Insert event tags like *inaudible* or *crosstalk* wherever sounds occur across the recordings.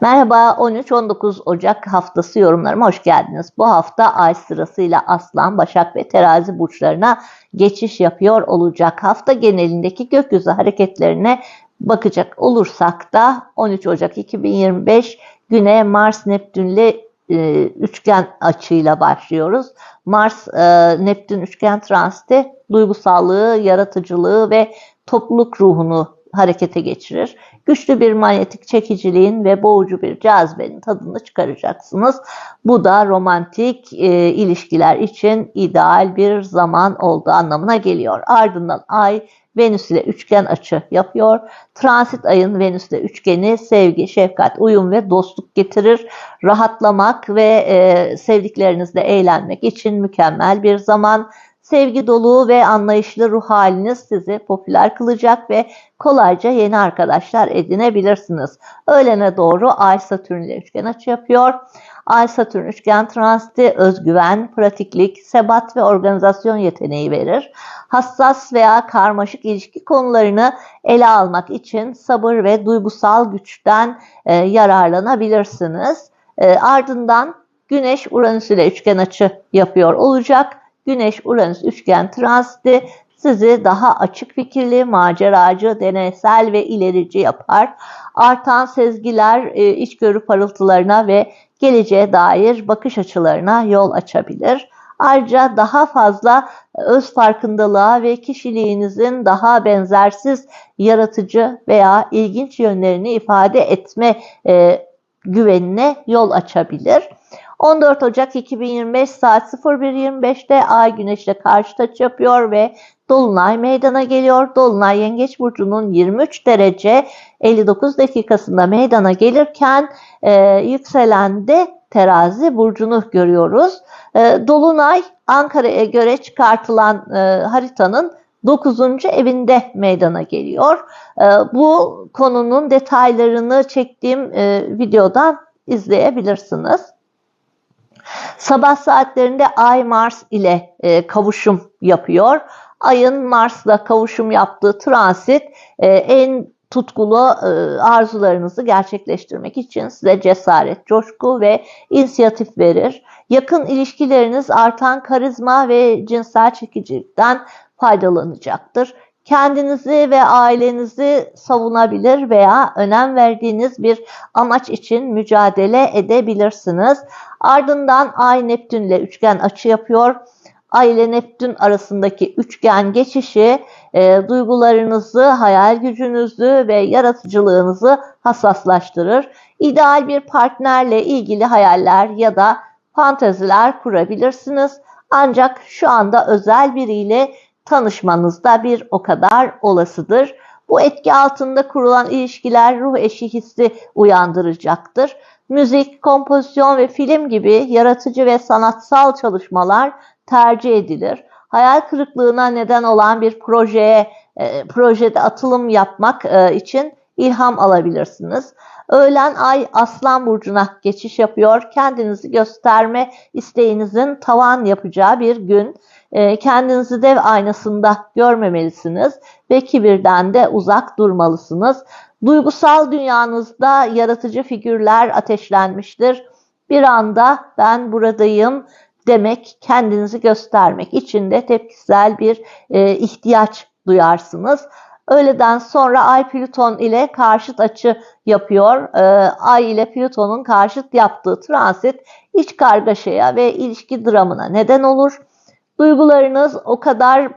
Merhaba 13-19 Ocak haftası yorumlarıma hoş geldiniz. Bu hafta ay sırasıyla Aslan, Başak ve Terazi burçlarına geçiş yapıyor olacak. Hafta genelindeki gökyüzü hareketlerine bakacak olursak da 13 Ocak 2025 güne Mars Neptünle e, üçgen açıyla başlıyoruz. Mars e, Neptün üçgen transiti duygusallığı, yaratıcılığı ve topluluk ruhunu harekete geçirir. Güçlü bir manyetik çekiciliğin ve boğucu bir cazibenin tadını çıkaracaksınız. Bu da romantik e, ilişkiler için ideal bir zaman olduğu anlamına geliyor. Ardından ay Venüs ile üçgen açı yapıyor. Transit ayın Venüs ile üçgeni sevgi, şefkat, uyum ve dostluk getirir. Rahatlamak ve e, sevdiklerinizle eğlenmek için mükemmel bir zaman. Sevgi dolu ve anlayışlı ruh haliniz sizi popüler kılacak ve kolayca yeni arkadaşlar edinebilirsiniz. Öğlene doğru Ay Satürn ile üçgen açı yapıyor. Ay Satürn üçgen transiti özgüven, pratiklik, sebat ve organizasyon yeteneği verir. Hassas veya karmaşık ilişki konularını ele almak için sabır ve duygusal güçten e, yararlanabilirsiniz. E, ardından Güneş Uranüs ile üçgen açı yapıyor olacak. Güneş-Uranüs üçgen transiti sizi daha açık fikirli, maceracı, deneysel ve ilerici yapar. Artan sezgiler e, içgörü parıltılarına ve geleceğe dair bakış açılarına yol açabilir. Ayrıca daha fazla öz farkındalığa ve kişiliğinizin daha benzersiz, yaratıcı veya ilginç yönlerini ifade etme e, güvenine yol açabilir. 14 Ocak 2025 saat 01.25'te Ay Güneş'le karşı açı yapıyor ve Dolunay meydana geliyor. Dolunay Yengeç Burcu'nun 23 derece 59 dakikasında meydana gelirken e, yükselende Terazi Burcu'nu görüyoruz. E, Dolunay Ankara'ya göre çıkartılan e, haritanın 9. evinde meydana geliyor. E, bu konunun detaylarını çektiğim e, videodan izleyebilirsiniz. Sabah saatlerinde Ay Mars ile e, kavuşum yapıyor. Ayın Mars'la kavuşum yaptığı transit e, en tutkulu e, arzularınızı gerçekleştirmek için size cesaret, coşku ve inisiyatif verir. Yakın ilişkileriniz artan karizma ve cinsel çekicilikten faydalanacaktır kendinizi ve ailenizi savunabilir veya önem verdiğiniz bir amaç için mücadele edebilirsiniz. Ardından Ay Neptün ile üçgen açı yapıyor. Ay ile Neptün arasındaki üçgen geçişi e, duygularınızı, hayal gücünüzü ve yaratıcılığınızı hassaslaştırır. İdeal bir partnerle ilgili hayaller ya da fanteziler kurabilirsiniz. Ancak şu anda özel biriyle tanışmanız da bir o kadar olasıdır. Bu etki altında kurulan ilişkiler ruh eşi hissi uyandıracaktır. Müzik, kompozisyon ve film gibi yaratıcı ve sanatsal çalışmalar tercih edilir. Hayal kırıklığına neden olan bir projeye e, projede atılım yapmak e, için ilham alabilirsiniz. Öğlen ay Aslan burcuna geçiş yapıyor. Kendinizi gösterme isteğinizin tavan yapacağı bir gün. Ee, kendinizi dev aynasında görmemelisiniz ve kibirden de uzak durmalısınız. Duygusal dünyanızda yaratıcı figürler ateşlenmiştir. Bir anda ben buradayım demek, kendinizi göstermek için de tepkisel bir e, ihtiyaç duyarsınız. Öğleden sonra Ay Plüton ile karşıt açı yapıyor. Ee, Ay ile Plüton'un karşıt yaptığı transit iç kargaşaya ve ilişki dramına neden olur. Duygularınız o kadar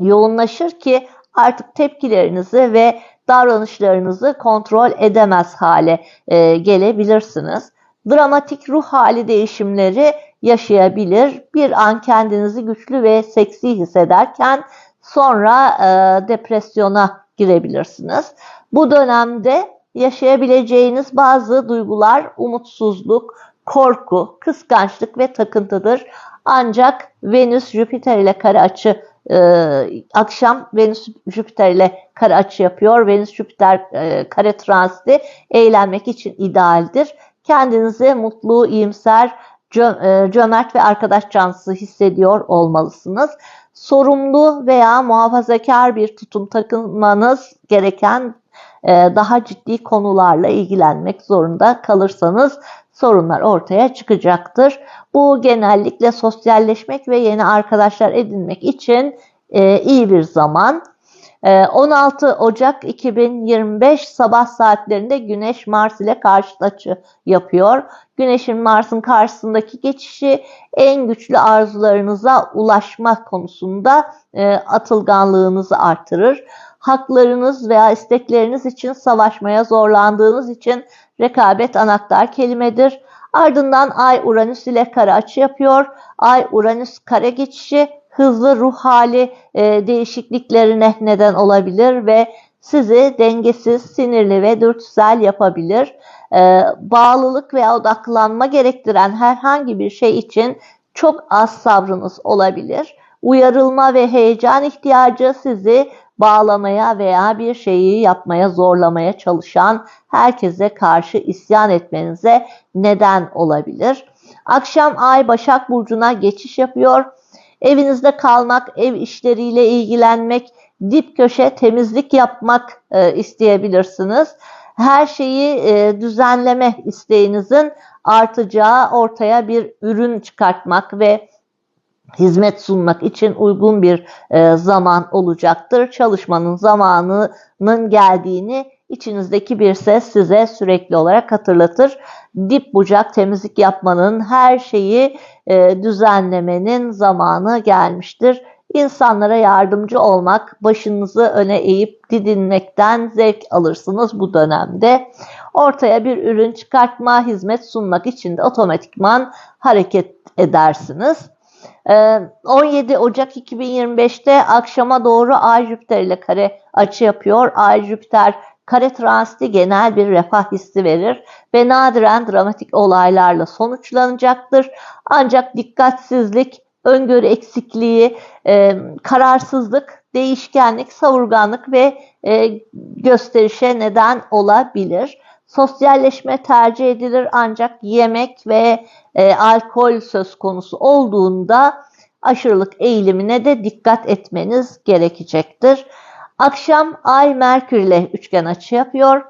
yoğunlaşır ki artık tepkilerinizi ve davranışlarınızı kontrol edemez hale e, gelebilirsiniz. Dramatik ruh hali değişimleri yaşayabilir. Bir an kendinizi güçlü ve seksi hissederken sonra e, depresyona girebilirsiniz. Bu dönemde yaşayabileceğiniz bazı duygular umutsuzluk, korku, kıskançlık ve takıntıdır. Ancak Venüs Jüpiter ile kare açı e, akşam Venüs Jüpiter ile kare açı yapıyor. Venüs Jüpiter e, kare transiti eğlenmek için idealdir. Kendinizi mutlu, iyimser, e, cömert ve arkadaş canlısı hissediyor olmalısınız. Sorumlu veya muhafazakar bir tutum takınmanız gereken e, daha ciddi konularla ilgilenmek zorunda kalırsanız sorunlar ortaya çıkacaktır. Bu genellikle sosyalleşmek ve yeni arkadaşlar edinmek için e, iyi bir zaman. 16 ee, Ocak 2025 sabah saatlerinde Güneş Mars ile karşıt açı yapıyor. Güneşin Mars'ın karşısındaki geçişi en güçlü arzularınıza ulaşma konusunda e, atılganlığınızı artırır. Haklarınız veya istekleriniz için savaşmaya zorlandığınız için rekabet anahtar kelimedir. Ardından Ay Uranüs ile kare açı yapıyor. Ay Uranüs kare geçişi hızlı ruh hali e, değişikliklerine neden olabilir ve sizi dengesiz, sinirli ve dürtüsel yapabilir. E, bağlılık veya odaklanma gerektiren herhangi bir şey için çok az sabrınız olabilir. Uyarılma ve heyecan ihtiyacı sizi bağlamaya veya bir şeyi yapmaya zorlamaya çalışan herkese karşı isyan etmenize neden olabilir. Akşam Ay Başak Burcu'na geçiş yapıyor Evinizde kalmak, ev işleriyle ilgilenmek, dip köşe temizlik yapmak e, isteyebilirsiniz. Her şeyi e, düzenleme isteğinizin artacağı ortaya bir ürün çıkartmak ve hizmet sunmak için uygun bir e, zaman olacaktır. Çalışmanın zamanının geldiğini içinizdeki bir ses size sürekli olarak hatırlatır. Dip bucak temizlik yapmanın, her şeyi e, düzenlemenin zamanı gelmiştir. İnsanlara yardımcı olmak, başınızı öne eğip didinmekten zevk alırsınız bu dönemde. Ortaya bir ürün çıkartma, hizmet sunmak için de otomatikman hareket edersiniz. 17 ee, Ocak 2025'te akşama doğru Ay Jüpiter ile kare açı yapıyor. Ay Jüpiter kare transiti genel bir refah hissi verir ve nadiren dramatik olaylarla sonuçlanacaktır. Ancak dikkatsizlik, öngörü eksikliği, e, kararsızlık, değişkenlik, savurganlık ve e, gösterişe neden olabilir. Sosyalleşme tercih edilir ancak yemek ve e, alkol söz konusu olduğunda aşırılık eğilimine de dikkat etmeniz gerekecektir. Akşam Ay Merkür ile üçgen açı yapıyor.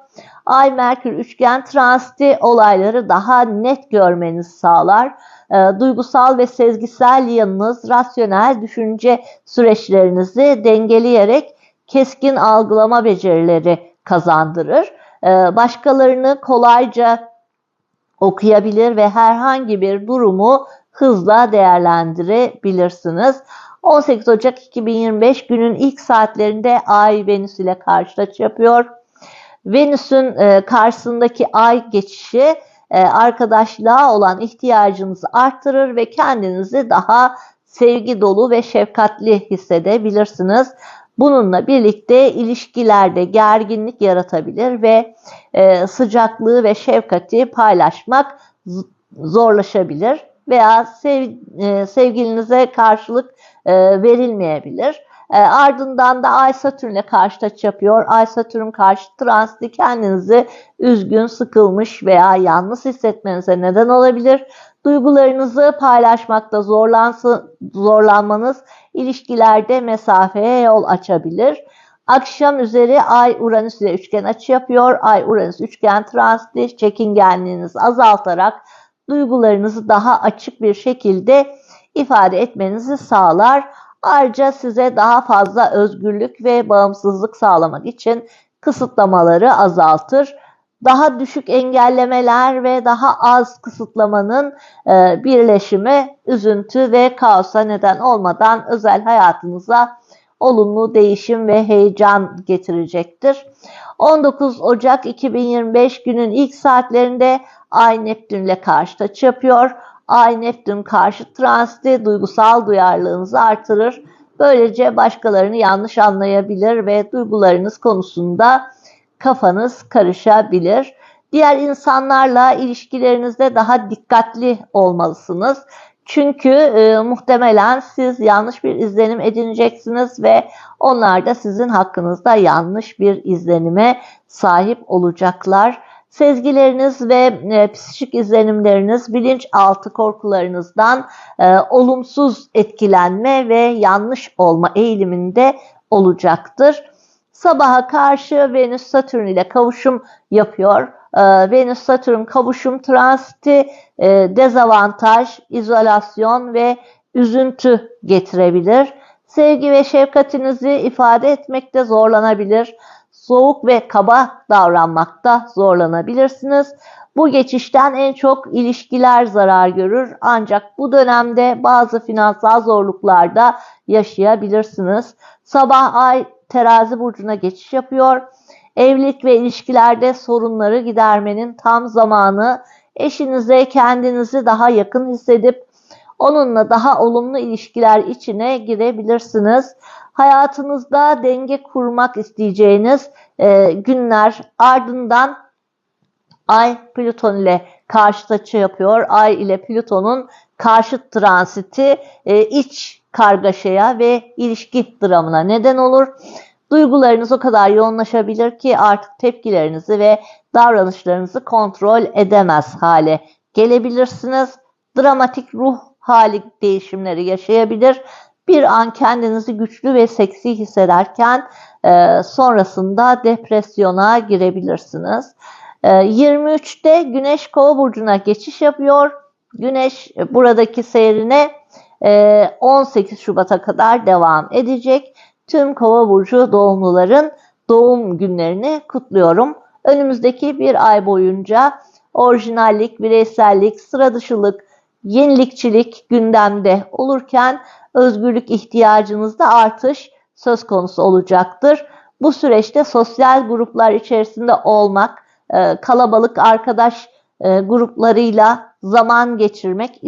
Ay Merkür üçgen transiti olayları daha net görmenizi sağlar. E, duygusal ve sezgisel yanınız rasyonel düşünce süreçlerinizi dengeleyerek keskin algılama becerileri kazandırır. E, başkalarını kolayca okuyabilir ve herhangi bir durumu hızla değerlendirebilirsiniz. 18 Ocak 2025 günün ilk saatlerinde Ay Venüs ile karşılaş yapıyor. Venüs'ün e, karşısındaki Ay geçişi e, arkadaşlığa olan ihtiyacınızı arttırır ve kendinizi daha sevgi dolu ve şefkatli hissedebilirsiniz. Bununla birlikte ilişkilerde gerginlik yaratabilir ve e, sıcaklığı ve şefkati paylaşmak zorlaşabilir veya sev, e, sevgilinize karşılık e, verilmeyebilir. E, ardından da Ay Satürn'le karşı açı yapıyor. Ay Satürn karşı transiti kendinizi üzgün, sıkılmış veya yalnız hissetmenize neden olabilir. Duygularınızı paylaşmakta zorlanmanız ilişkilerde mesafeye yol açabilir. Akşam üzeri Ay Uranüs ile üçgen açı yapıyor. Ay Uranüs üçgen transiti çekingenliğinizi azaltarak duygularınızı daha açık bir şekilde ifade etmenizi sağlar. Ayrıca size daha fazla özgürlük ve bağımsızlık sağlamak için kısıtlamaları azaltır. Daha düşük engellemeler ve daha az kısıtlamanın e, birleşimi üzüntü ve kaosa neden olmadan özel hayatınıza olumlu değişim ve heyecan getirecektir. 19 Ocak 2025 günün ilk saatlerinde Ay Neptün ile karşı açı yapıyor. Ay Neptün karşı transiti duygusal duyarlılığınızı artırır. Böylece başkalarını yanlış anlayabilir ve duygularınız konusunda kafanız karışabilir. Diğer insanlarla ilişkilerinizde daha dikkatli olmalısınız. Çünkü e, muhtemelen siz yanlış bir izlenim edineceksiniz ve onlar da sizin hakkınızda yanlış bir izlenime sahip olacaklar. Sezgileriniz ve e, psikik izlenimleriniz bilinçaltı korkularınızdan e, olumsuz etkilenme ve yanlış olma eğiliminde olacaktır. Sabaha karşı Venüs Satürn ile kavuşum yapıyor. Ee, Venüs Satürn kavuşum transiti e, dezavantaj, izolasyon ve üzüntü getirebilir. Sevgi ve şefkatinizi ifade etmekte zorlanabilir. Soğuk ve kaba davranmakta zorlanabilirsiniz. Bu geçişten en çok ilişkiler zarar görür ancak bu dönemde bazı finansal zorluklarda yaşayabilirsiniz. Sabah ay terazi burcuna geçiş yapıyor. Evlilik ve ilişkilerde sorunları gidermenin tam zamanı. Eşinize kendinizi daha yakın hissedip onunla daha olumlu ilişkiler içine girebilirsiniz. Hayatınızda denge kurmak isteyeceğiniz e, günler ardından Ay Plüton ile karşıt açı yapıyor. Ay ile Plüton'un karşıt transiti e, iç kargaşaya ve ilişki dramına neden olur. Duygularınız o kadar yoğunlaşabilir ki artık tepkilerinizi ve davranışlarınızı kontrol edemez hale gelebilirsiniz. Dramatik ruh hali değişimleri yaşayabilir. Bir an kendinizi güçlü ve seksi hissederken e, sonrasında depresyona girebilirsiniz. E, 23'te Güneş Kova burcuna geçiş yapıyor. Güneş e, buradaki seyrine e, 18 Şubat'a kadar devam edecek. Tüm Kova burcu doğumluların doğum günlerini kutluyorum. Önümüzdeki bir ay boyunca orijinallik, bireysellik, sıra dışılık, yenilikçilik gündemde olurken özgürlük ihtiyacınızda artış söz konusu olacaktır. Bu süreçte sosyal gruplar içerisinde olmak, e, kalabalık arkadaş e, gruplarıyla zaman geçirmek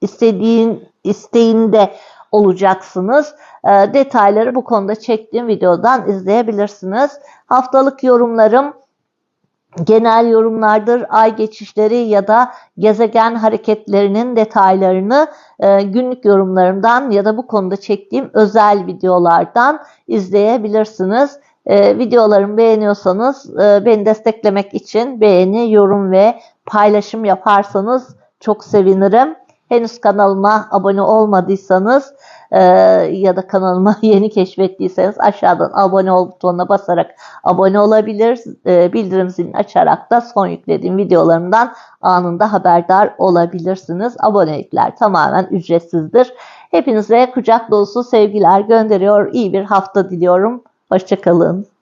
istediğin isteğinde olacaksınız. E, detayları bu konuda çektiğim videodan izleyebilirsiniz. Haftalık yorumlarım genel yorumlardır, ay geçişleri ya da gezegen hareketlerinin detaylarını e, günlük yorumlarımdan ya da bu konuda çektiğim özel videolardan izleyebilirsiniz. E, videolarımı beğeniyorsanız e, beni desteklemek için beğeni, yorum ve paylaşım yaparsanız çok sevinirim. Henüz kanalıma abone olmadıysanız e, ya da kanalıma *laughs* yeni keşfettiyseniz aşağıdan abone ol butonuna basarak abone olabilir. E, bildirim zilini açarak da son yüklediğim videolarımdan anında haberdar olabilirsiniz. Abonelikler tamamen ücretsizdir. Hepinize kucak dolusu sevgiler gönderiyor. İyi bir hafta diliyorum. Hoşçakalın.